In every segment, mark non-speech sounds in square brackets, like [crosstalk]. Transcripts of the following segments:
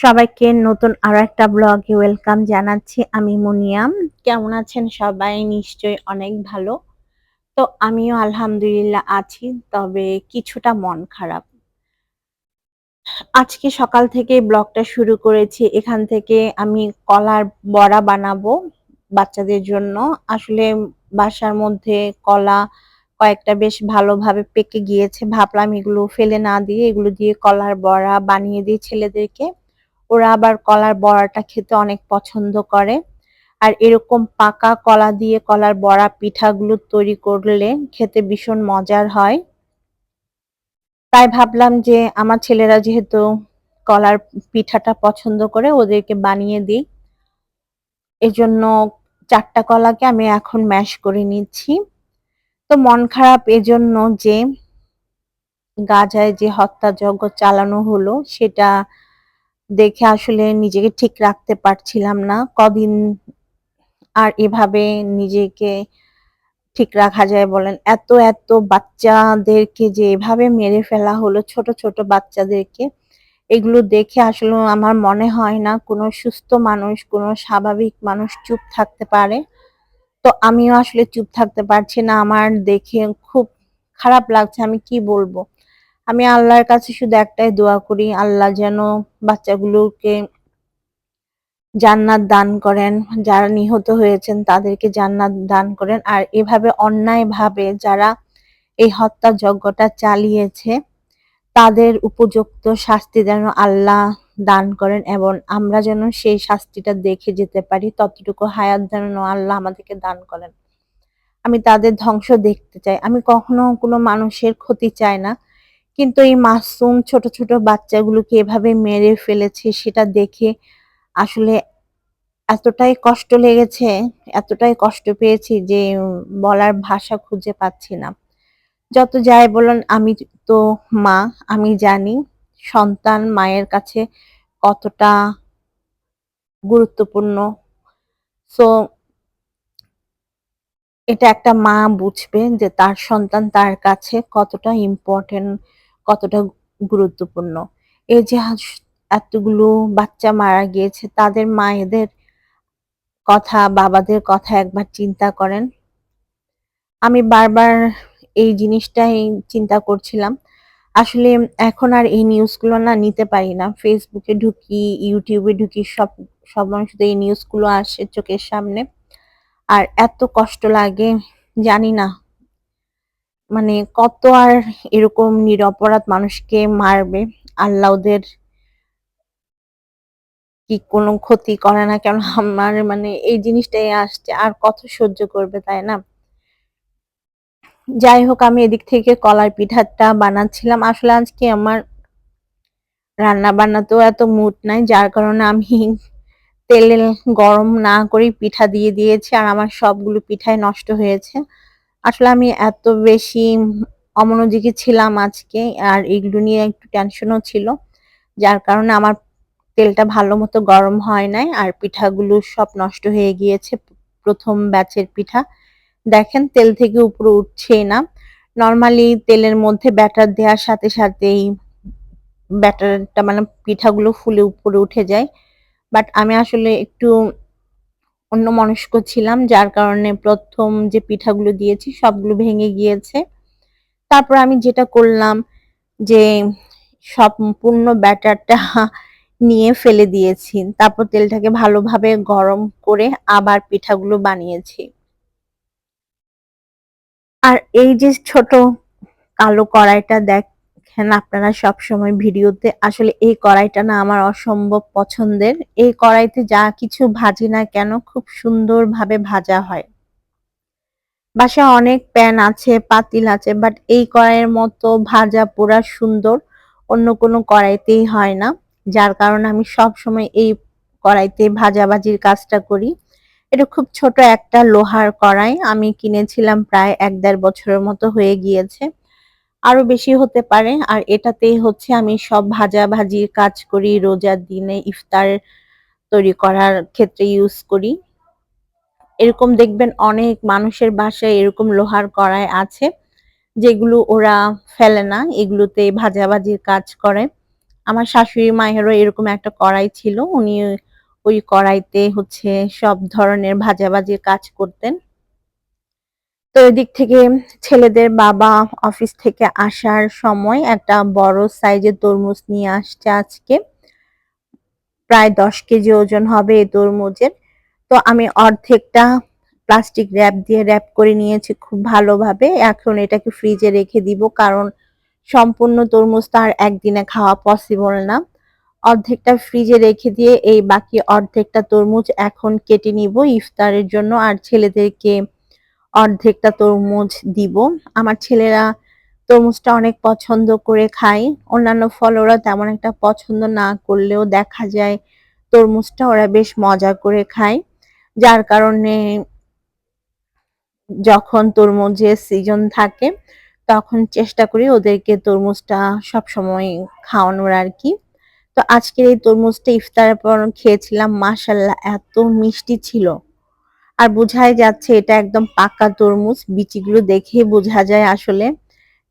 সবাইকে নতুন আরও একটা ব্লগে ওয়েলকাম জানাচ্ছি। আমি মুনিয়াম কেমন আছেন সবাই? নিশ্চয়ই অনেক ভালো। তো আমিও আলহামদুলিল্লাহ আছি, তবে কিছুটা মন খারাপ। আজকে সকাল থেকে ব্লগটা শুরু করেছি। এখান থেকে আমি কলার বড়া বানাবো বাচ্চাদের জন্য। আসলে বাসার মধ্যে কলা কয়েকটা বেশ ভালোভাবে পেকে গিয়েছে। ভাবলাম এগুলো ফেলে না দিয়ে এগুলো দিয়ে কলার বড়া বানিয়ে দিই ছেলেদেরকে। ওরা আবার কলার বড়াটা খেতে অনেক পছন্দ করে। আর এরকম পাকা কলা দিয়ে কলার বড়া পিঠাগুলো তৈরি করলে খেতে ভীষণ মজার হয়। তাই ভাবলাম যে আমার ছেলেরা যেহেতু কলার পিঠাটা পছন্দ করে, ওদেরকে বানিয়ে দিই। এজন্য চারটা কলাকে আমি এখন ম্যাশ করে নিচ্ছি। তো মন খারাপ এজন্য যে গাজায় যে হত্যাযজ্ঞ চালানো হলো, সেটা দেখে আসলে নিজেকে ঠিক রাখতে পারছিলাম না। কদিন আর এভাবে নিজেকে ঠিক রাখা যায় বলেন? এত এত বাচ্চাদেরকে যে এভাবে মেরে ফেলা হলো, ছোট ছোট বাচ্চাদেরকে, এগুলো দেখে আসলে আমার মনে হয় না কোনো সুস্থ মানুষ, কোনো স্বাভাবিক মানুষ চুপ থাকতে পারে। তো আমিও আসলে চুপ থাকতে পারছি না। আমার দেখে খুব খারাপ লাগছে। আমি কি বলব? আমি আল্লাহর কাছে শুধু একটাই দোয়া করি, আল্লাহ যেন বাচ্চাগুলোকে জান্নাত দান করেন, যারা নিহত হয়েছেন তাদেরকে জান্নাত দান করেন। আর এভাবে অন্যায়ভাবে যারা এই হত্যা যজ্ঞটা চালিয়েছে, তাদের উপযুক্ত শাস্তি যেন আল্লাহ দান করেন এবং আমরা যেন সেই শাস্তিটা দেখে যেতে পারি, ততটুকু হায়াত যেন আল্লাহ আমাদেরকে দান করেন। আমি তাদের ধ্বংস দেখতে চাই। আমি কখনো কোনো মানুষের ক্ষতি চাই না। কিন্তু এই মাসুম ছোট ছোট বাচ্চাগুলোকে এভাবে মেরে ফেলেছে, সেটা দেখে আসলে এতটাই কষ্ট লেগেছে, এতটাই কষ্ট পেয়েছি যে বলার ভাষা খুঁজে পাচ্ছি না। যত যাই বলুন, আমি তো মা, আমি জানি সন্তান মায়ের কাছে কতটা গুরুত্বপূর্ণ। সো এটা একটা মা বুঝবে যে তার সন্তান তার কাছে কতটা ইম্পর্টেন্ট কতটা গুরুত্বপূর্ণ। এই যে এতগুলো বাচ্চা মারা গিয়েছে, তাদের মায়েদের কথা, বাবাদের কথা একবার চিন্তা করেন। আমি বারবার এই জিনিসটাই চিন্তা করছিলাম। আসলে এখন আর এই নিউজগুলো না নিতে পারি না। ফেসবুকে ঢুকি, ইউটিউবে ঢুকি, সব সব মানুষদের এই নিউজগুলো আসে চোখের সামনে। আর এত কষ্ট লাগে, জানি না। মানে কত আর এরকম নিরপরাধ মানুষকে মারবে? আল্লাহ ওদের কি কোনো ক্ষতি করে না? কেন আমার মানে এই জিনিসটাই আসছে, আর কত সহ্য করবে, তাই না? যাই হোক, আমি এদিক থেকে কলার পিঠাটা বানাচ্ছিলাম। আসলে আজকে আমার রান্না বান্নাতেও এত মুড নাই, যার কারণে আমি তেলে গরম না করে পিঠা দিয়ে দিয়েছি, আর আমার সবগুলো পিঠাই নষ্ট হয়েছে। আসলে আমি এত বেশি অমনোযোগী ছিলাম আজকে, আর এগুলো নিয়ে একটু টেনশনও ছিল, যার কারণে আমার তেলটা ভালো মতো গরম হয় নাই, আর পিঠাগুলো সব নষ্ট হয়ে গিয়েছে, প্রথম ব্যাচের পিঠা। দেখেন, তেল থেকে উপরে উঠছেই না। নর্মালি তেলের মধ্যে ব্যাটার দেওয়ার সাথে সাথেই ব্যাটারটা মানে পিঠাগুলো ফুলে উপরে উঠে যায়। বাট আমি আসলে একটু অন্য মনস্ক ছিলাম, যার কারণে প্রথম যে পিঠাগুলো দিয়েছি সবগুলো ভেঙে গিয়েছে। তারপর আমি যেটা করলাম যে সম্পূর্ণ ব্যাটারটা নিয়ে ফেলে দিয়েছি। তারপর তেলটাকে ভালোভাবে গরম করে আবার পিঠাগুলো বানিয়েছি। আর এই যে ছোট কালো কড়াইটা দেখেন, আপনারা সব সময় ভিডিওতে, আসলে এই কড়াইটা না আমার অসম্ভব পছন্দের। এই কড়াইতে যা কিছু ভাজি না কেন খুব সুন্দরভাবে ভাজা হয়। বাসা অনেক প্যান আছে, পাতিল আছে বাট এই কড়াইয়ের মতো ভাজা পোড়া সুন্দর অন্য কোনো কড়াইতেই হয় না। যার কারণে আমি সব সময় এই কড়াইতে ভাজাভাজির কাজটা করি। এটা খুব ছোট একটা লোহার কড়াই, আমি কিনেছিলাম প্রায় এক দেড় বছরের মতো হয়ে গিয়েছে। আরও বেশি হতে পারে। আর এটাতেই হচ্ছে আমি সব ভাজা ভাজির কাজ করি, রোজার দিনে ইফতার তৈরি করার ক্ষেত্রে ইউজ করি। এরকম দেখবেন অনেক মানুষের বাসায় এরকম লোহার কড়াই আছে, যেগুলো ওরা ফেলে না, এগুলোতে ভাজাভাজির কাজ করে। আমার শাশুড়ি মায়েরও এরকম একটা কড়াই ছিল, উনি ওই কড়াইতে হচ্ছে সব ধরনের ভাজাভাজির কাজ করতেন। তো এদিক থেকে ছেলেদের বাবা অফিস থেকে আসার সময় একটা বড় সাইজের তরমুজ নিয়ে আসছে আজকে। প্রায় দশ কেজি ওজন হবে এই তরমুজের। তো আমি অর্ধেকটা প্লাস্টিক র্যাপ দিয়ে র্যাপ করে নিয়েছি খুব ভালোভাবে। এখন এটাকে ফ্রিজে রেখে দিব কারণ সম্পূর্ণ তরমুজটা আর একদিনে খাওয়া পসিবল না। অর্ধেকটা ফ্রিজে রেখে দিয়ে এই বাকি অর্ধেকটা তরমুজ এখন কেটে নিব ইফতারের জন্য। আর ছেলেদেরকে অর্ধেকটা তরমুজ দিব। আমার ছেলেরা তরমুজটা অনেক পছন্দ করে খায়। অন্যান্য ফল ওরা তেমন একটা পছন্দ না করলেও দেখা যায় তরমুজটা ওরা বেশ মজা করে খায়। যার কারণে যখন তরমুজের সিজন থাকে, তখন চেষ্টা করি ওদেরকে তরমুজটা সবসময় খাওয়ানোর আর কি। তো আজকের এই তরমুজটা ইফতারের পর খেয়েছিলাম মাসাল্লাহ এত মিষ্টি ছিল। আর বোঝাই যাচ্ছে এটা একদম পাকা তরমুজ, বিচিগুলো দেখেই বোঝা যায় আসলে।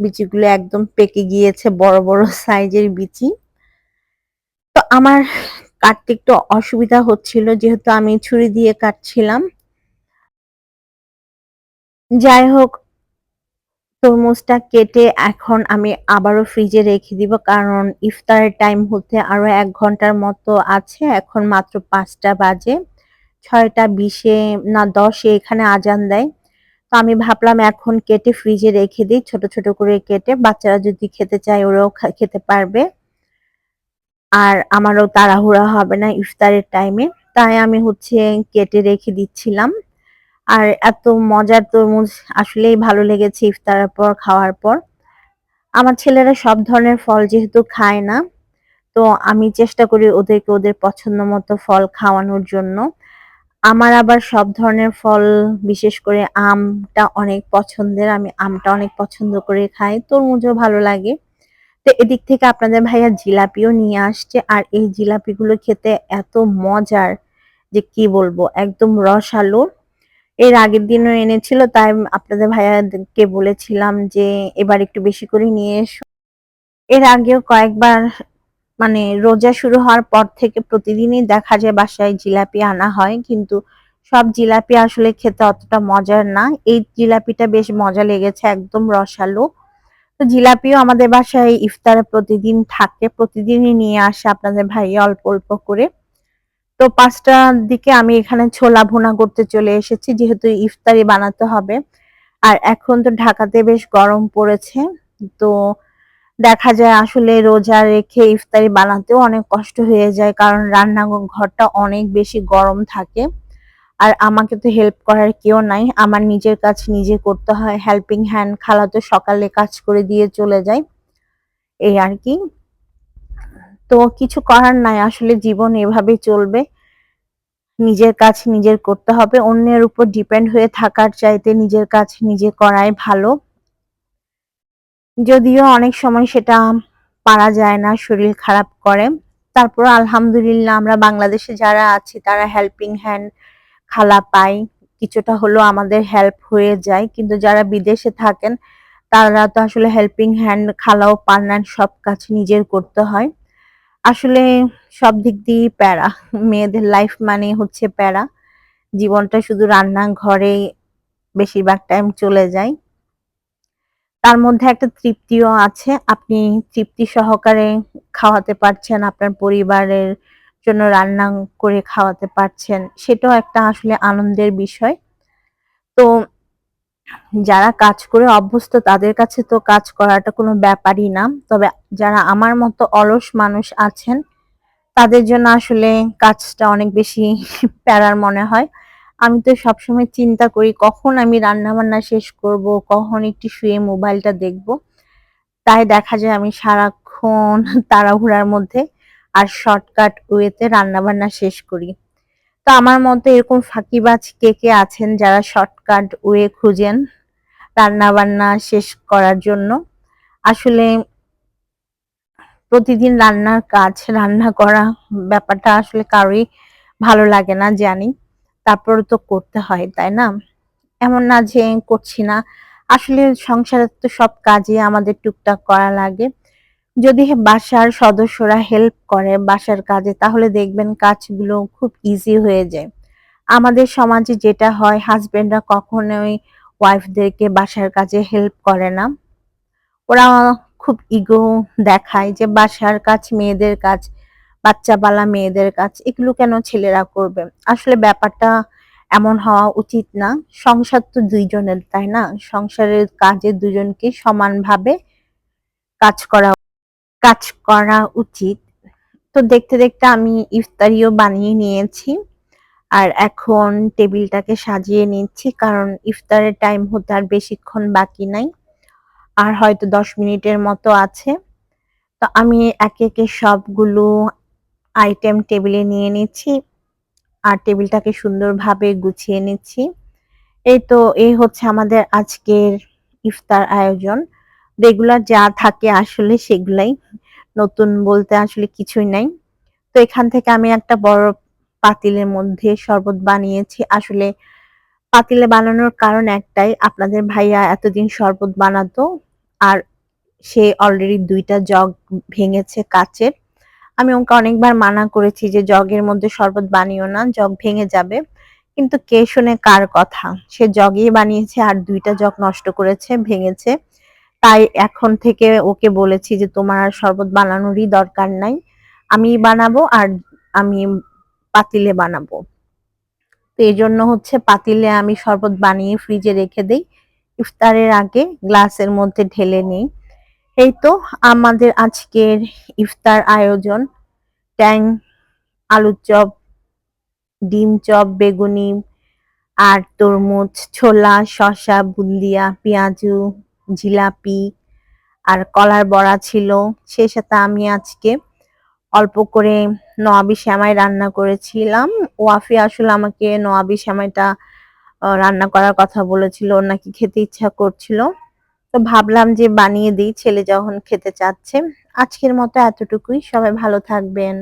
বিচিগুলো একদম পেকে গিয়েছে বড় বড় সাইজের বিচি। তো আমার কাটতে একটু অসুবিধা হচ্ছিল, যেহেতু আমি ছুরি দিয়ে কাটছিলাম। যাই হোক, তরমুজটা কেটে এখন আমি আবারও ফ্রিজে রেখে দিব, কারণ ইফতারের টাইম হতে আরও এক ঘণ্টার মতো আছে, এখন মাত্র পাঁচটা বাজে। ছয়টা, বিশে, না দশে এখানে আজান দেয়। তো আমি ভাবলাম এখন কেটে ফ্রিজে রেখে দিই, ছোট ছোট করে কেটে। বাচ্চারা যদি খেতে চায় ওরাও খেতে পারবে। আর আমারও তাড়াহুড়া হবে না ইফতারের টাইমে তাই আমি হচ্ছে কেটে রেখে দিচ্ছিলাম। আর এত মজার তরমুজ আসলেই ভালো লেগেছে ইফতারের পর, খাওয়ার পর। আমার ছেলেরা সব ধরনের ফল যেহেতু খায় না, তো আমি চেষ্টা করি ওদেরকে ওদের পছন্দ মতো ফল খাওয়ানোর জন্য। আমার আবার সব ধরনের ফল, বিশেষ করে আমটা অনেক পছন্দের। আমি আমটা অনেক পছন্দ করে খাই, তরমুজও ভালো লাগে। তো এদিক থেকে আপনাদের ভাইয়া জিলাপিও নিয়ে আসছে, আর এই জিলাপিগুলো খেতে এত মজার যে কি বলব, একদম রসালো। এর আগের দিনও এনেছিল, তাই আপনাদের ভাইয়াকে বলেছিলাম যে, এবার একটু বেশি করে নিয়ে এসো। এর আগেও কয়েকবার মানে রোজা শুরু হওয়ার পর থেকে প্রতিদিনই দেখা যায় বাসায় জিলাপি আনা হয়, কিন্তু সব জিলাপি আসলে খেতে অতটা মজার না। এই জিলাপিটা বেশ মজা লেগেছে, একদম রসালো। তো জিলাপিও আমাদের বাসায় ইফতারে প্রতিদিন থাকে, প্রতিদিনই নিয়ে আসে আপনাদের ভাই অল্প অল্প করে। তো পাঁচটার দিকে আমি এখানে ছোলা ভুনা করতে চলে এসেছি, যেহেতু ইফতারি বানাতে হবে। আর এখন তো ঢাকাতে বেশ গরম পড়েছে, তো দেখা যায় আসলে রোজা রেখে ইফতারি বানাতেও অনেক কষ্ট হয়ে যায়, কারণ রান্না ঘরটা অনেক বেশি গরম থাকে। আর আমাকে তো হেল্প করার কেউ নাই, আমার নিজের কাজ নিজে করতে হয় হেল্পিং হ্যান্ড খালা তো সকালে কাজ করে দিয়ে চলে যায়। এই আর কি। তো কিছু করার নাই, আসলে জীবন এভাবে চলবে। নিজের কাজ নিজের করতে হবে, অন্যের উপর ডিপেন্ড হয়ে থাকার চাইতে নিজের কাজ নিজে করাই ভালো। যদিও অনেক সময় সেটা পারা যায় না, শরীর খারাপ করে। তারপর আলহামদুলিল্লাহ আমরা বাংলাদেশে যারা আছি, তারা হেল্পিং হ্যান্ড খালা পাই। কিছুটা হলেও আমাদের হেল্প হয়ে যায়। কিন্তু যারা বিদেশে থাকেন, তারা তো আসলে হেল্পিং হ্যান্ড খালাও পান না, সব কাজ নিজের করতে হয়। আসলে সব দিক দিয়েই প্যারা। মেয়েদের লাইফ মানে হচ্ছে প্যারা। জীবনটা শুধু রান্না ঘরে বেশিরভাগ টাইম চলে যায়। তার মধ্যে একটা তৃপ্তিও আছে। আপনি তৃপ্তি সহকারে খাওয়াতে পারছেন, আপনার পরিবারের জন্য রান্না করে খাওয়াতে পারছেন, সেটাও একটা আসলে আনন্দের বিষয়। তো যারা কাজ করে অভ্যস্ত, তাদের কাছে তো কাজ করাটা কোনো ব্যাপারই না। তবে যারা আমার মতো অলস মানুষ আছেন, তাদের জন্য আসলে কাজটা অনেক বেশি [laughs] প্যারার মনে হয়। আমি তো সবসময় চিন্তা করি কখন আমি রান্না বান্না শেষ করব, কখন একটু শুয়ে মোবাইলটা দেখব। তাই দেখা যায় আমি সারাক্ষণ [laughs] তাড়াহুড়ার মধ্যে আর শর্টকাট ওয়েতে রান্না বান্না শেষ করি। তো আমার মতে এরকম ফাঁকিবাজ কে কে আছেন যারা শর্টকাট ওয়ে খুঁজেন রান্না বান্না শেষ করার জন্য? আসলে প্রতিদিন রান্নার কাজ, রান্না করা ব্যাপারটা আসলে কারোই ভালো লাগে না জানি। তারপর তো করতে হয় তাই না এমন না যে করছি না আসলে সংসারের তো সব কাজে আমাদের টুকটাক করা লাগে যদি বাসার সদস্যরা হেল্প করে বাসার কাজে তাহলে দেখবেন কাজগুলো খুব ইজি হয়ে যায়। আমাদের সমাজে যেটা হয় হাসব্যান্ডরা কখনোই ওয়াইফদেরকে বাসার কাজে হেল্প করে না। ওরা খুব ইগো দেখায় যে বাসার কাজ মেয়েদের কাজ, বাচ্চা বালা মেয়েদের কাজ এগুলো কেন ছেলেরা করবে? আসলে ব্যাপারটা এমন হওয়া উচিত না। সংসার তো দুইজনের তাই না? সংসারের কাজে দুজনকে সমানভাবে কাজ করা কাজ করা উচিত। তো দেখতে, দেখতে আমি ইফতারিও বানিয়ে নিয়েছি। আর এখন টেবিলটাকে সাজিয়ে নিচ্ছি কারণ ইফতারের টাইম হতে আর বেশিক্ষণ বাকি নাই। আর হয়তো ১০ মিনিটের মতো আছে। তো আমি একে, একে সবগুলো আইটেম টেবিলে নিয়ে নিচ্ছি। আর টেবিলটাকে সুন্দরভাবে গুছিয়ে নিচ্ছি। এই তো এই হচ্ছে আমাদের আজকের ইফতার আয়োজন। রেগুলার যা থাকে আসলে সেগুলাই। নতুন বলতে আসলে কিছুই নাই। তো এখান থেকে আমি একটা বড় পাতিলের মধ্যে শরবত বানিয়েছি। আসলে পাতিলে বানানোর কারণ একটাই, আপনাদের ভাইয়া এতদিন শরবত বানাতো। আর সে অলরেডি ২ টা জগ ভেঙেছে কাঁচের। আমি ওকে অনেকবার মানা করেছি যে জগের মধ্যে শরবত বানিও না, জগ ভেঙে যাবে। কিন্তু কে শোনে কার কথা? সে জগই বানিয়েছে আর দুইটা জগ নষ্ট করেছে, ভেঙেছে। তাই এখন থেকে ওকে বলেছি যে তোমার আর শরবত বানানোরই দরকার নাই। আমিই বানাবো আর আমি পাতিলে বানাবো। তো এই জন্য হচ্ছে পাতিলে আমি শরবত বানিয়ে ফ্রিজে রেখে দেই। ইফতারের আগে গ্লাসের মধ্যে ঢেলে নেই। এই তো আমাদের আজকের ইফতার আয়োজন ট্যাং, আলুর চপ, ডিম চপ, বেগুনি আর তরমুজ, ছোলা, শসা, বুন্দিয়া, পেঁয়াজু, জিলাপি আর কলার বড়া ছিল। সে সাথে আমি আজকে অল্প করে নোয়াবি শ্যামাই রান্না করেছিলাম। ওয়াফি আসলে আমাকে নোয়াবি শ্যামাইটা রান্না করার কথা বলেছিল। নাকি খেতে ইচ্ছা করছিল। তো ভাবলাম যে বানিয়ে দিই, ছেলে যখন খেতে চাচ্ছে। আজকের মতো এতটুকুই। সবাই ভালো থাকবেন।